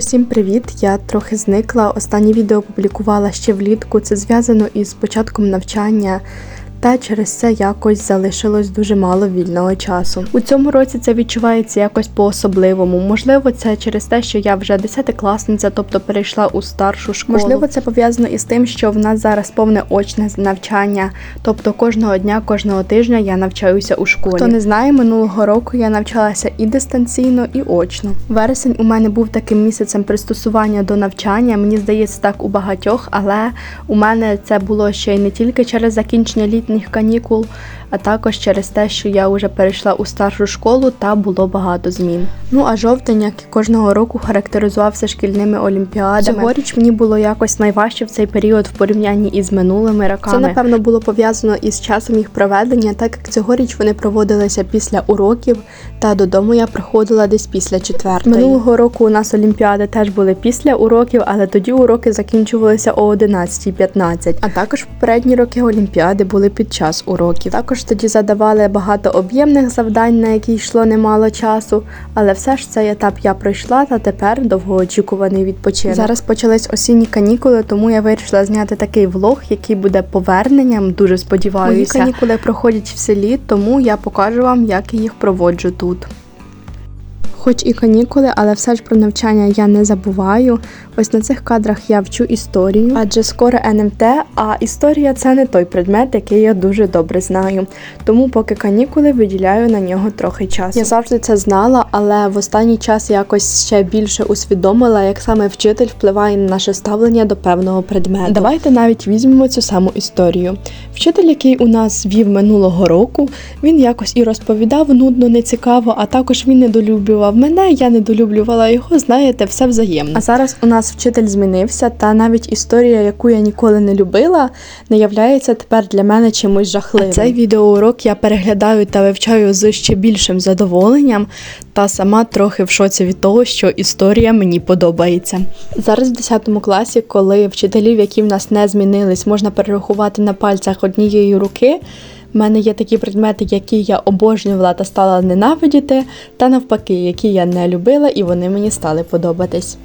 Усім привіт! Я трохи зникла. Останнє відео публікувала ще влітку. Це зв'язано із початком навчання. Та через це якось залишилось дуже мало вільного часу. У цьому році це відчувається якось по-особливому. Можливо, це через те, що я вже десятикласниця, тобто перейшла у старшу школу. Можливо, це пов'язано із тим, що в нас зараз повне очне навчання. Тобто кожного дня, кожного тижня я навчаюся у школі. Хто не знає, минулого року я навчалася і дистанційно, і очно. Вересень у мене був таким місяцем пристосування до навчання. Мені здається, так у багатьох, але у мене це було ще й не тільки через закінчення літніх канікул, а також через те, що я вже перейшла у старшу школу та було багато змін. Ну а жовтень, як і кожного року, характеризувався шкільними олімпіадами. Цьогоріч мені було якось найважче в цей період в порівнянні із минулими роками. Це напевно було пов'язано із часом їх проведення, так як цьогоріч вони проводилися після уроків, та додому я приходила десь після четвертої. Минулого року у нас олімпіади теж були після уроків, але тоді уроки закінчувалися о 11.15. А також в попередні роки олімпіади були під час уроків. Також тоді задавали багато об'ємних завдань, на які йшло немало часу, але все ж цей етап я пройшла та тепер довгоочікуваний відпочинок. Зараз почались осінні канікули, тому я вирішила зняти такий влог, який буде поверненням. Дуже сподіваюся. Мої канікули проходять в селі, тому я покажу вам, як я їх проводжу тут. Хоч і канікули, але все ж про навчання я не забуваю. Ось на цих кадрах я вчу історію, адже скоро НМТ, а історія це не той предмет, який я дуже добре знаю. Тому поки канікули виділяю на нього трохи часу. Я завжди це знала, але в останній час якось ще більше усвідомила, як саме вчитель впливає на наше ставлення до певного предмету. Давайте навіть візьмемо цю саму історію. Вчитель, який у нас вів минулого року, він якось і розповідав нудно, нецікаво, а також він недолюблював мене, я недолюблювала його, знаєте, все взаємно. А зараз у нас вчитель змінився, та навіть історія, яку я ніколи не любила, не являється тепер для мене чимось жахливим. А Цей відеоурок я переглядаю та вивчаю з ще більшим задоволенням, та сама трохи в шоці від того, що історія мені подобається. Зараз в 10 класі, коли вчителів, які в нас не змінились, можна перерахувати на пальцях однієї руки. У мене є такі предмети, які я обожнювала та стала ненавидіти, та навпаки, які я не любила, і вони мені стали подобатись.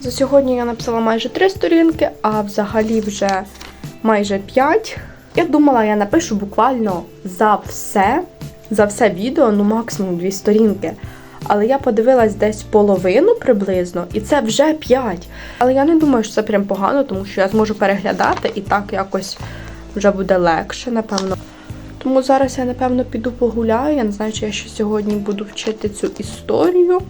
За сьогодні я написала майже три сторінки, а взагалі вже майже п'ять. Я думала, я напишу буквально за все, за все відео, ну максимум дві сторінки. Але я подивилась десь половину приблизно, і це вже п'ять. Але я не думаю, що це прям погано, тому що я зможу переглядати і так якось вже буде легше, напевно. Тому зараз я, напевно, піду погуляю. Я не знаю, чи я ще сьогодні буду вчити цю історію.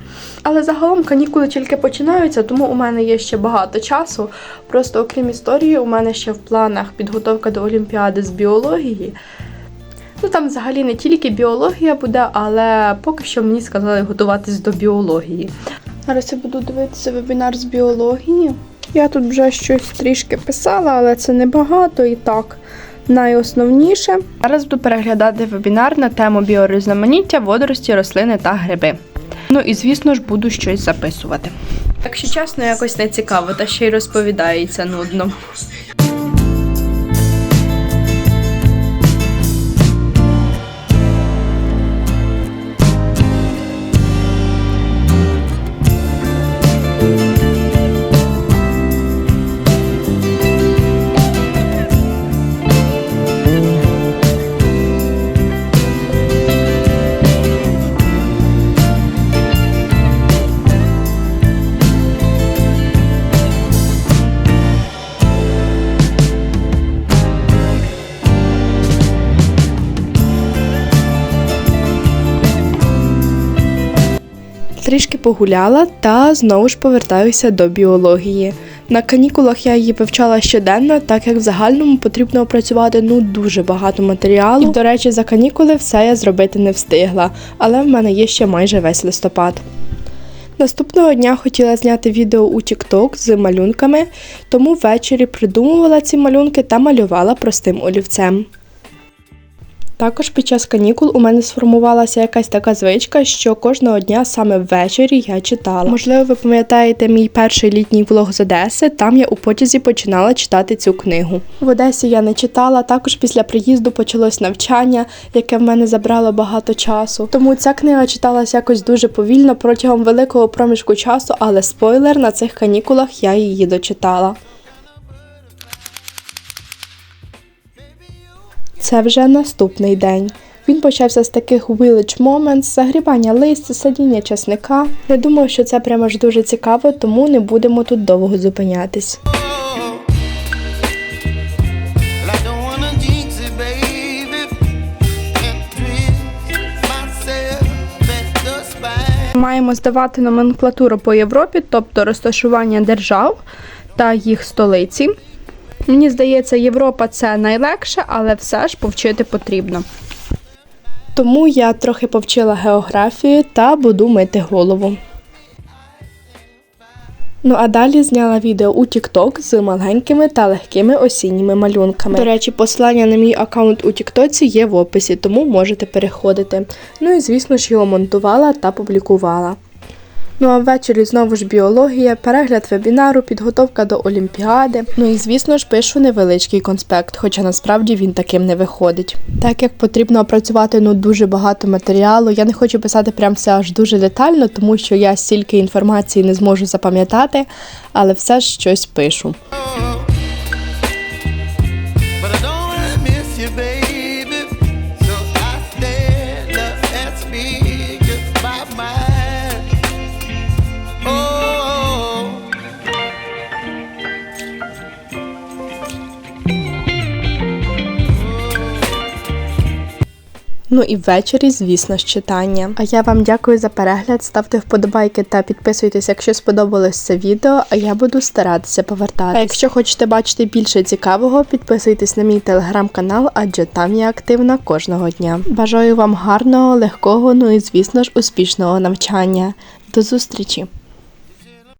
Але загалом канікули тільки починаються, тому у мене є ще багато часу. Просто окрім історії, у мене ще в планах підготовка до Олімпіади з біології. Ну там взагалі не тільки біологія буде, але поки що мені сказали готуватись до біології. Зараз я буду дивитися вебінар з біології. Я тут вже щось трішки писала, але це небагато і так. Найосновніше зараз буду переглядати вебінар на тему біорізноманіття, водорості, рослини та гриби. Ну і звісно ж буду щось записувати. Якщо чесно, якось не цікаво, та ще й розповідається нудно. Трішки погуляла та знову ж повертаюся до біології. На канікулах я її вивчала щоденно, так як в загальному потрібно опрацювати ну дуже багато матеріалу. І, до речі, за канікули все я зробити не встигла, але в мене є ще майже весь листопад. Наступного дня хотіла зняти відео у TikTok з малюнками, тому ввечері придумувала ці малюнки та малювала простим олівцем. Також під час канікул у мене сформувалася якась така звичка, що кожного дня саме ввечері я читала. Можливо, ви пам'ятаєте мій перший літній влог з Одеси. Там я у потязі починала читати цю книгу. В Одесі я не читала. Також після приїзду почалось навчання, яке в мене забрало багато часу. Тому ця книга читалася якось дуже повільно протягом великого проміжку часу, але спойлер на цих канікулах я її дочитала. Це вже наступний день. Він почався з таких village moments, загрібання листя, садіння часника. Не думаю, що це прямо ж дуже цікаво, тому не будемо тут довго зупинятись. Маємо здавати номенклатуру по Європі, тобто розташування держав та їх столиці. Мені здається, Європа це найлегше, але все ж повчити потрібно. Тому я трохи повчила географію та буду мити голову. Ну а далі зняла відео у TikTok з маленькими та легкими осінніми малюнками. До речі, посилання на мій аккаунт у TikTok є в описі, тому можете переходити. Ну і звісно ж його монтувала та публікувала. Ну а ввечері знову ж біологія, перегляд вебінару, підготовка до олімпіади. Ну і звісно ж пишу невеличкий конспект, хоча насправді він таким не виходить. Так як потрібно опрацювати ну дуже багато матеріалу, я не хочу писати прям все аж дуже детально, тому що я стільки інформації не зможу запам'ятати, але все ж щось пишу. Ну і ввечері, звісно ж, читання. А я вам дякую за перегляд. Ставте вподобайки та підписуйтесь, якщо сподобалось це відео. А я буду старатися повертатись. А якщо хочете бачити більше цікавого, підписуйтесь на мій телеграм-канал, адже там я активна кожного дня. Бажаю вам гарного, легкого, ну і звісно ж успішного навчання. До зустрічі!